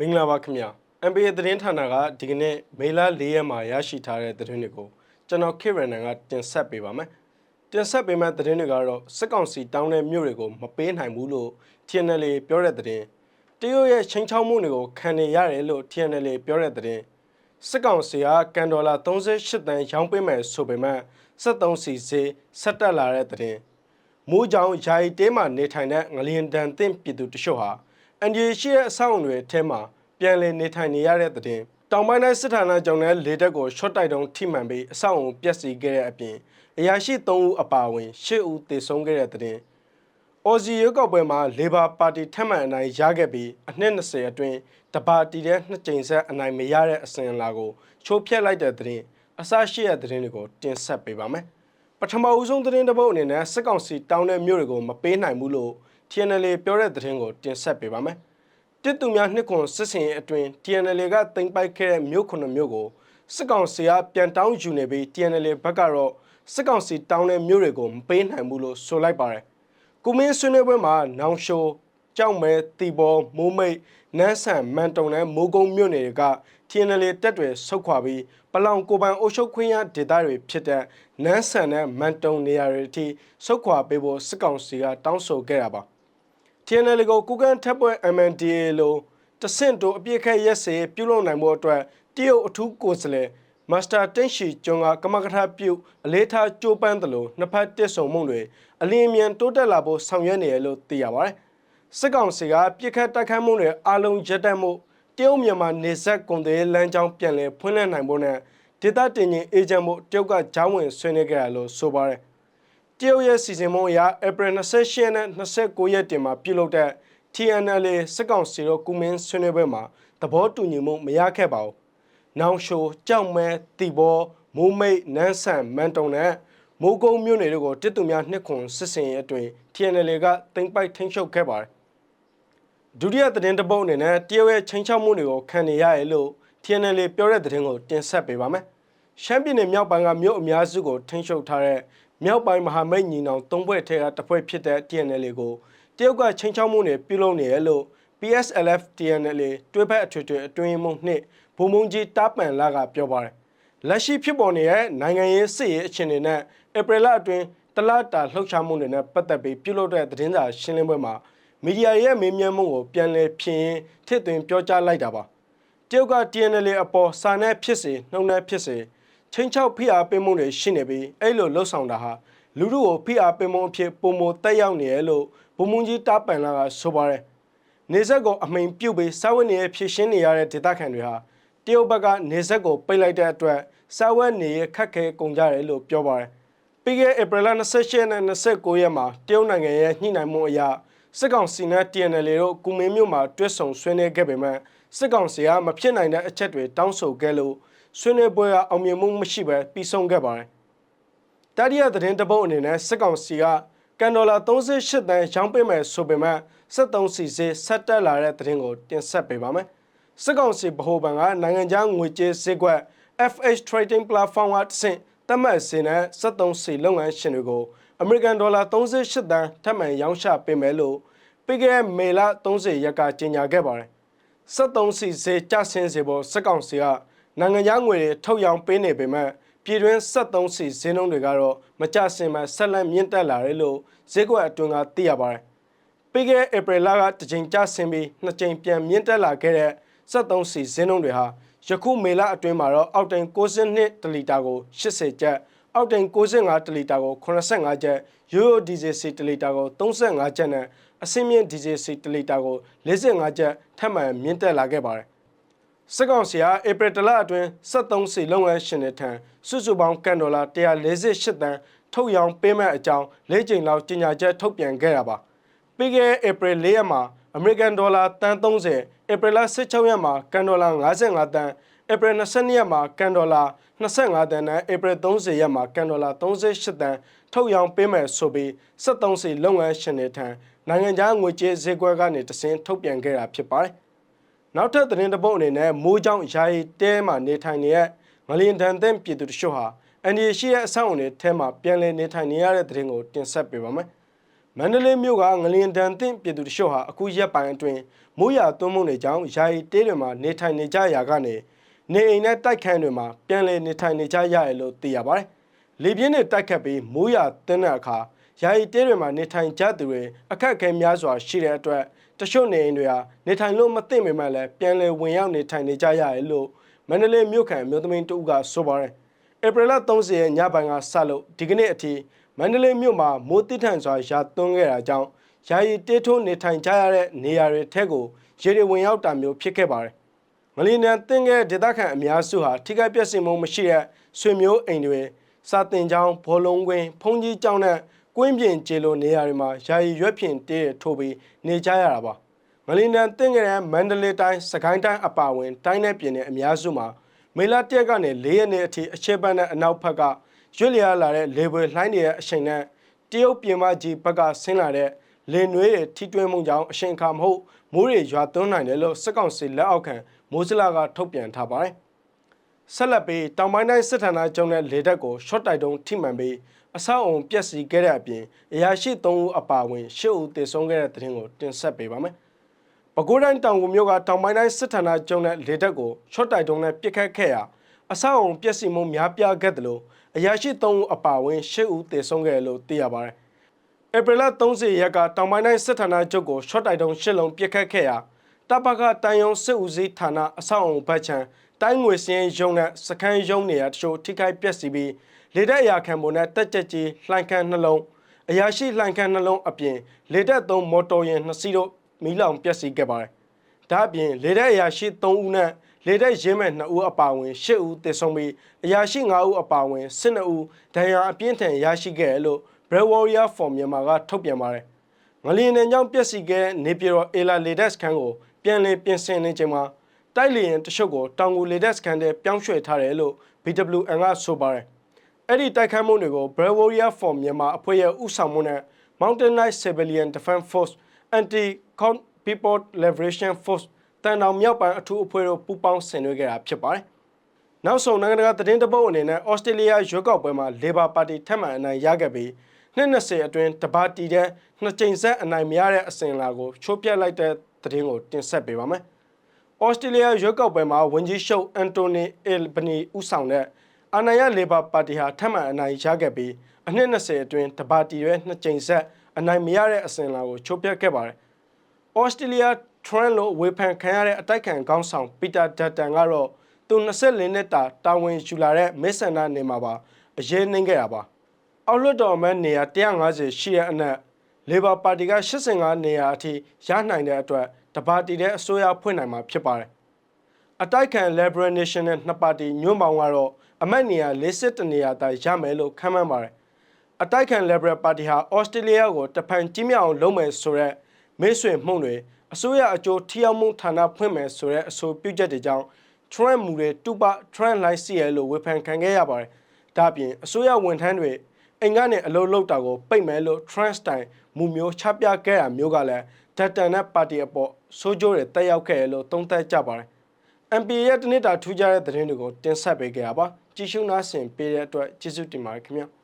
မင်္ဂလာပါခင်ဗျာ MBA သတင်းဌာနကဒီကနေ့မေလ၄ရက်မှာရရှိထားတဲ့သတင်းတွေကိုကျွန်တော်ခေရန်နန်ကတင်ဆက်ပေးပါမယ်တင်ဆက်ပေးမယ့်သတင်းတွေကတော့စစ်ကောင်စီတောင်းတဲ့မြို့တွေကိုမပေးနိုင်ဘူးလို့ TNL ပြောတဲ့သတင်းတရုတ်ရဲ့ချင်းချောက်မှုတွေကိုခံနေရတယ်လို့ TNL ပြောတဲ့သတင်းစစ်ကောင်စီကကန်ဒေါ်လာ38တန်းရောင်းပေးမယ်ဆိုပေမဲ့73စီစေးဆက်တက်လာတဲ့သတင်းမိုးကြောင်ယာယီတဲမှာနေထိုင်တဲ့ငလျင်တန်တင့်ပြည်သူတချို့ဟာ အန်ဒီရှိရဲ့အဆောက်အုံတွေအထဲမှာပြန်လည်နေထိုင်နေရတဲ့သတင်းတောင်ပိုင်းတိုင်းစစ်ဌာနကျောင်းနဲ့လေတက်ကိုရှော့တိုက်တုံးထိမှန်ပြီးအဆောက်အုံပျက်စီးခဲ့တဲ့အပြင်အရာရှိ3ဦးအပါအဝင်10ဦးသေဆုံးခဲ့တဲ့သတင်းအော်ဇီရွေးကောက်ပွဲမှာလေဘာပါတီထက်မှန်အနိုင်ရခဲ့ပြီးအနှစ်20အတွင်းတပါတီတဲ့နှစ်ကြိမ်ဆက်အနိုင်မရတဲ့အစဉ်အလာကိုချိုးဖျက်လိုက်တဲ့သတင်းအစရှိတဲ့သတင်းတွေကိုတင်ဆက်ပေးပါမယ်ပထမဦးဆုံးသတင်းတစ်ပုဒ်အနေနဲ့စစ်ကောင်စီတောင်းတဲ့မြို့တွေကိုမပေးနိုင်ဘူးလို့ TNL ပြောတဲ့သတင်းကိုတင်ဆက်ပေးပါမယ်တစ်သူများနှစ်ခွန်စစ်စင်အတွင်း TNL ကတင်ပိုက်ခဲ့တဲ့မြို့ခုနှစ်မြို့ကိုစစ်ကောင်စီကပြန်တောင်းယူနေပြီး TNL ဘက်ကတော့စစ်ကောင်စီတောင်းတဲ့မြို့တွေကိုမပေးနိုင်ဘူးလို့ဆိုလိုက်ပါတယ်။ကုမင်းဆွေးနွေးပွဲမှာနောင်ရှိုးကြောက်မဲတီဘောမိုးမိတ်နန်းဆန်မန်တုံနဲ့မိုးကုံမြို့နယ်တွေက TNL တက်တွေဆုတ်ခွာပြီးပလောင်ကိုပန်အုပ်ချုပ်ခွင့်ရဒေသတွေဖြစ်တဲ့နန်းဆန်နဲ့မန်တုံနေရာတွေအထိဆုတ်ခွာပေးဖို့စစ်ကောင်စီကတောင်းဆိုခဲ့တာပါ။ TNL ကိုကုကန်ထက်ပွဲ MNDA လို့တဆင့်တိုးအပြစ်ခက်ရက်စေပြုလုပ်နိုင်မှုအတွက်တရုတ်အထူးကိုယ်စားလှယ်မစ္စတာတင့်ရှီကျွန်းကကမကထပြုအလေးထားကြိုးပမ်းတယ်လို့နှစ်ဖက်တစ်ဆုံမှုတွေအလင်းမြန်တိုးတက်လာဖို့ဆောင်ရွက်နေရလို့သိရပါတယ်။စစ်ကောင်စီကပြစ်ခတ်တိုက်ခိုက်မှုတွေအလုံးရက်တက်မှုတရုတ်မြန်မာနေဆက်ကုန်သွယ်လမ်းကြောင်းပြန်လည်ဖွင့်လှစ်နိုင်ဖို့နဲ့ဒေသတင်ရင်အေဂျင့်မှုတရုတ်ကဂျောင်းဝင်ဆွေးနွေးခဲ့ရလို့ဆိုပါတယ်။ တရုတ်ရဲ့စီစဉ်မှုအရဧပြီ28ရက်နဲ့29ရက်တင်မှာပြုလုပ်တဲ့ TNL စစ်ကောင်စီတို့ကုမင်းဆွေးနွေးပွဲမှာသဘောတူညီမှုမရခဲ့ပါဘူး။နောင်ရှိုကြောက်မဲတီဘောမိုးမိတ်နန်းဆန်မန်တုံနဲ့မိုးကုံမြို့နယ်တို့ကိုတစ်သူများနှစ်ခွန်စစ်စင်ရဲ့အတွင် TNL ကတင်ပိုက်ထိန်းချုပ်ခဲ့ပါတယ်။ဒုတိယသတင်းတစ်ပုဒ်အနေနဲ့တရုတ်ရဲ့ချင်းချောက်မှုတွေကိုခံနေရတယ်လို့ TNL ပြောတဲ့သတင်းကိုတင်ဆက်ပေးပါမယ်။ရှမ်းပြည်နယ်မြောက်ပိုင်းကမြို့အများစုကိုထိန်းချုပ်ထားတဲ့ မြောက်ပိုင်းမဟာမိတ်ညီနောင်သုံးဖွဲ့ထဲကတစ်ဖွဲ့ဖြစ်တဲ့ TNL ကိုတရုတ်ကချင်းချောက်မှုတွေပြုလုပ်နေရလို့ PSLF TNL တွဲဖက်အထွေထွေအတွင်းမှုနှစ်ဘုံမုံကြီးတားပန်လာကပြောပါတယ်လက်ရှိဖြစ်ပေါ်နေတဲ့နိုင်ငံရေးစစ်ရေးအခြေအနေနဲ့ဧပြီလအတွင်းတလတာလှုပ်ရှားမှုတွေနဲ့ပတ်သက်ပြီးပြုလုပ်တဲ့သတင်းစာရှင်းလင်းပွဲမှာမီဒီယာရဲ့မေးမြန်းမှုကိုပြန်လည်ဖြေရင်ထစ်သွင်းပြောကြားလိုက်တာပါတရုတ်က TNL အပေါ်စာနဲ့ဖြစ်စေနှုံနဲ့ဖြစ်စေ ချင်းချောက်ဖိအားပေးမှုတွေရှိနေပြီးအဲ့လိုလှုပ်ဆောင်တာဟာလူတို့ကိုဖိအားပေးမှုအဖြစ်ပုံမတက်ရောက်နေရလို့ဘုံမုံကြီးတားပန်လာကဆိုပါတယ်နေဆက်ကိုအမိန်ပြုတ်ပြီးစာဝတ်နေရဖြစ်ရှင်းနေရတဲ့ဒေသခံတွေဟာတရုတ်ဘက်ကနေဆက်ကိုပိတ်လိုက်တဲ့အတွက်စာဝတ်နေရခက်ခဲကုန်ကြတယ်လို့ပြောပါတယ်ပြီးခဲ့ဧပြီလ28နဲ့29ရက်မှာတရုတ်နိုင်ငံရဲ့ညှိနှိုင်းမှုအရစစ်ကောင်စီနဲ့ TNL တို့ကုမင်းမြို့မှာတွဲဆုံဆွေးနွေးခဲ့ပေမဲ့စစ်ကောင်စီကမဖြစ်နိုင်တဲ့အချက်တွေတောင်းဆိုခဲ့လို့ ဆွေးနွေးပွဲကအောင်မြင်မှုမရှိဘဲပြီးဆုံးခဲ့ပါတယ်တတိယသတင်းတပုတ်အနေနဲ့စစ်ကောင်စီကကန်ဒေါ်လာ38တန်းရောင်းပေးမယ်ဆိုပေမဲ့73စီစေးဆက်တက်လာတဲ့သတင်းကိုတင်ဆက်ပေးပါမယ်။စစ်ကောင်စီဗဟိုဘဏ်ကနိုင်ငံခြားငွေကြေးဈေးကွက် FH Trading Platform ကတဆင့်တတ်မှတ်စေတဲ့73စီလုပ်ငန်းရှင်တွေကို American Dollar 38တန်းထပ်မံရောင်းချပေးမယ်လို့ပြီးခဲ့တဲ့မေလ30ရက်ကကြေညာခဲ့ပါတယ်။73စီစေးကျဆင်းစေဖို့စစ်ကောင်စီက နိုင်ငံခြားငွေတွေထုတ်ရောင်းပေးနေပေမဲ့ပြည်တွင်း73စီဈေးနှုန်းတွေကတော့မကျဆင်းမှဆက်လက်မြင့်တက်လာတယ်လို့ဈေးကွက်အတွင်းကသိရပါတယ်။ပြီးခဲ့တဲ့ဧပြီလကတစ်ကြိမ်ကျဆင်းပြီးနှစ်ကြိမ်ပြန်မြင့်တက်လာခဲ့တဲ့73စီဈေးနှုန်းတွေဟာယခုမေလအတွင်းမှာတော့အောက်တိန်62တလီတာကို80ကျပ်အောက်တိန်65တလီတာကို85ကျပ်ရိုးရိုးဒီဇယ်စီတလီတာကို35ကျပ်နဲ့အဆင့်မြင့်ဒီဇယ်စီတလီတာကို45ကျပ်ထပ်မံမြင့်တက်လာခဲ့ပါတယ် စစ်ကောင်စီဟာဧပြီလအတွင်း73စီလုပ်ငန်းရှင်တွေထံစုစုပေါင်းကန်ဒေါ်လာ148တန်းထုတ်ရောင်းပေးမဲ့အကြောင်း၄ကြိမ်လောက်ကြေညာချက်ထုတ်ပြန်ခဲ့တာပါပြီးခဲ့တဲ့ဧပြီ၄ရက်မှာအမေရိကန်ဒေါ်လာတန်30ဧပြီလ16ရက်မှာကန်ဒေါ်လာ55တန်းဧပြီ22ရက်မှာကန်ဒေါ်လာ25တန်းနဲ့ဧပြီ30ရက်မှာကန်ဒေါ်လာ38တန်းထုတ်ရောင်းပေးမယ်ဆိုပြီး73စီလုပ်ငန်းရှင်တွေထံနိုင်ငံခြားငွေကြေးဈေးကွက်ကနေတစင်းထုတ်ပြန်ခဲ့တာဖြစ်ပါတယ် နောက်ထပ်သတင်းတစ်ပုဒ်အနေနဲ့မိုးကြောင့်ယာယီတဲမှာနေထိုင်နေတဲ့ငလျင်တန်တဲ့ပြည်သူတို့ဟာအန်ဒီရှိရဲ့အဆောက်အုံတွေထဲမှာပြန်လည်နေထိုင်နေရတဲ့သတင်းကိုတင်ဆက်ပေးပါမယ်။မန္တလေးမြို့ကငလျင်တန်တင့်ပြည်သူတချို့ဟာအခုရက်ပိုင်းအတွင်းမိုးရွာသွန်းမှုတွေကြောင့်ယာယီတေးတွေမှာနေထိုင်နေကြရာကနေနေအိမ်နဲ့တိုက်ခန်းတွေမှာပြန်လည်နေထိုင်နေကြရတယ်လို့သိရပါတယ်။လေပြင်းတွေတိုက်ခတ်ပြီးမိုးရွာသွန်းတဲ့အခါ ယာယီတေးတွေမှာနေထိုင်ကြသူတွေအခက်အခဲများစွာရှိတဲ့အတွက်တချို့နေအိမ်တွေဟာနေထိုင်လို့မသင့်ပေမဲ့လည်းပြန်လည်ဝင်ရောက်နေထိုင်နေကြရတယ်လို့မန္တလေးမြို့ခံမြို့သမင်းတဦးကဆိုပါတယ်။ဧပြီလ30ရက်ညပိုင်းကစလို့ဒီကနေ့အထိမန္တလေးမြို့မှာမိုးတိထန်စွာရာသွန်းခဲ့တာကြောင့်ယာယီတေးထိုးနေထိုင်ကြရတဲ့နေရာတွေထက်ကိုရေတွေဝင်ရောက်တာမျိုးဖြစ်ခဲ့ပါတယ်။ငလီနံတင်ခဲ့ဒေသခံအများစုဟာထိခိုက်ပျက်စီးမှုမရှိတဲ့ဆွေမျိုးအိမ်တွေစာတင်ကျောင်းဘောလုံးကွင်းဖုန်ကြီးကျောင်းနဲ့ ကွင်းပြင်ကျေလိုနေရာတွေမှာယာယီရွက်ဖြင့်တေးတွေထိုးပြီးနေကြရတာပါ။ငလီနံတင်ခဲ့တဲ့မန္တလေးတိုင်းစကိုင်းတိုင်းအပါအဝင်တိုင်းနယ်ပြည်နယ်အများစုမှာမေလ1ရက်ကနေ4ရက်နေ့အထိအခြေပန်းတဲ့အနောက်ဘက်ကရွတ်လျားလာတဲ့လေပွေလှိုင်းနေတဲ့အချိန်နဲ့တရုတ်ပြည်မကြီးဘက်ကဆင်းလာတဲ့လေနွေးတွေထိတွင်းမှုကြောင့်အချိန်အခါမဟုတ်မိုးတွေရွာသွန်းနိုင်တယ်လို့စစ်ကောင်စီလက်အောက်ခံမိုးစလာကထုတ်ပြန်ထားပါတယ်။ဆက်လက်ပြီးတောင်ပိုင်းတိုင်းစစ်ဌာနချုပ်နဲ့လေတပ်ကိုရှော့တိုက်တုံးထိမှန်ပြီး အဆောက်အုံပျက်စီးခဲ့တဲ့အပြင်အရာရှိ3ဦးအပါအဝင်10ဦးသေဆုံးခဲ့တဲ့တဲ့တင်ကိုတင်ဆက်ပေးပါမယ်။ပဲခူးတိုင်းတောင်ကူမြို့ကတောင်ပိုင်းတိုင်းစစ်ဌာနချုပ်နဲ့လေတပ်ကိုရှော့တိုက်တုံးနဲ့ပစ်ခတ်ခဲ့ရာအဆောက်အုံပျက်စီးမှုများပြားခဲ့တယ်လို့အရာရှိ3ဦးအပါအဝင်10ဦးသေဆုံးခဲ့တယ်လို့သိရပါတယ်။ဧပြီလ30ရက်ကတောင်ပိုင်းတိုင်းစစ်ဌာနချုပ်ကိုရှော့တိုက်တုံး10လုံးပစ်ခတ်ခဲ့ရာတပကတန်ယုံစစ်ဦးစီးဌာနအဆောက်အုံဘက်ချံတိုင်းငွေစင်းရုံနဲ့စခန်းရုံနေရာတချို့ထိခိုက်ပျက်စီးပြီး လေတပ်အရာခံပုံနဲ့တက်ကြက်ကြီးလှိုင်ခန်းနှလုံးအရာရှိလှိုင်ခန်းနှလုံးအပြင်လေတပ်သုံးမော်တော်ယာဉ်နှစ်စီးတို့မီးလောင်ပျက်စီးခဲ့ပါတယ်။ဒါ့အပြင်လေတပ်အရာရှိ3ဦးနဲ့လေတပ်ရင်းမဲ့2ဦးအပါအဝင်10ဦးသေဆုံးပြီးအရာရှိ5ဦးအပါအဝင်12ဦးဒဏ်ရာအပြင်းထန်ရရှိခဲ့တယ်လို့ Brave Warrior for Myanmar ကထုတ်ပြန်ပါတယ်။ငလျင်နယ်ကြောင့်ပျက်စီးခဲ့တဲ့နေပြည်တော်အေလာလေတပ်စခန်းကိုပြန်လည်ပြင်ဆင်နေချိန်မှာတိုက်လေရင်တချို့ကိုတောင်ကူလေတပ်စခန်းထဲပြောင်းရွှေ့ထားတယ်လို့ BWN ကဆိုပါတယ်။ အဲ့ဒီတိုက်ခတ်မှုတွေကို Brave Warrior for Myanmar အဖွဲ့ရဲ့ဥဆောင်မှုနဲ့ Mountain Knight Civilian Defense Force Anti Count People Liberation Force တန်တောင်မြောက်ပိုင်းအထူးအဖွဲ့တို့ပူးပေါင်းဆင်နွှဲခဲ့တာဖြစ်ပါတယ်။နောက်ဆုံးနိုင်ငံတကာသတင်းတပုတ်အနေနဲ့ဩစတြေးလျရွေးကောက်ပွဲမှာ Labor Party ထက်မှန်အနိုင်ရခဲ့ပြီးနှစ်20အတွင်းတပါတီတဲ့နှစ်ကြိမ်ဆက်အနိုင်မရတဲ့အစဉ်အလာကိုချိုးပြတ်လိုက်တဲ့သတင်းကိုတင်ဆက်ပေးပါမယ်။ဩစတြေးလျရွေးကောက်ပွဲမှာဝန်ကြီးချုပ်အန်တိုနီအယ်ဘနီဦးဆောင်တဲ့ အာဏာရ Labor Party ဟာထက်မှန်အနိုင်ရခဲ့ပြီးအနှစ်20အတွင်းတပါတီရဲ့နှစ်ကြိမ်ဆက်အနိုင်မရတဲ့အစဉ်အလာကိုချိုးပြတ်ခဲ့ပါတယ်။ဩစတြေးလျထရန်လိုဝေဖန်ခံရတဲ့အတိုက်ခံခေါင်းဆောင်ပီတာဒတ်တန်ကတော့သူ24နှစ်တာတာဝန်ယူလာတဲ့မစ်ဆန်နာနေမှာပါအရေးနှင်းခဲ့တာပါအောက်လွှတ်တော်အမတ်နေရာ150ရှိတဲ့အနက်လေဘာပါတီက85နေရာအထိရနိုင်တဲ့အတွက်တပါတီတဲ့အစိုးရဖွင့်နိုင်မှာဖြစ်ပါတယ် အတိုက်ခံ Liberal National နှစ်ပါတီညွန့်ပေါင်းကတော့အမတ်နေရာ41နေရာသာရမယ်လို့ခန့်မှန်းပါတယ်အတိုက်ခံ Liberal Party ဟာဩစတြေးလျကိုတဖန်ကြီးမြောင်အောင်လုပ်မယ်ဆိုတဲ့မိတ်ဆွေမှုန့်တွေအစိုးရအကျိုးထိရောက်မှုဌာနဖွင့်မယ်ဆိုတဲ့အဆိုပြုချက်တွေကြောင့် Trump မူတွေတူပ Trump လိုက်စီရလို့ဝေဖန်ခံခဲ့ရပါတယ်။ဒါ့အပြင်အစိုးရဝန်ထမ်းတွေအိမ်ကနေအလုပ်လုပ်တာကိုပိတ်မယ်လို့ Trump စတိုင်မူမျိုးချပြခဲ့တာမျိုးကလည်းဒတ်တန်နဲ့ပါတီအပေါ်ဆိုးကျိုးတွေတက်ရောက်ခဲ့တယ်လို့သုံးသပ်ကြပါတယ်။ MP ရဲ့တနစ်တာထူးခြားတဲ့သတင်းတွေကိုတင်ဆက်ပေးခဲ့တာပါ။ကြည့်ရှုနားဆင်ပေးတဲ့အတွက်ကျေးဇူးတင်ပါတယ်ခင်ဗျာ။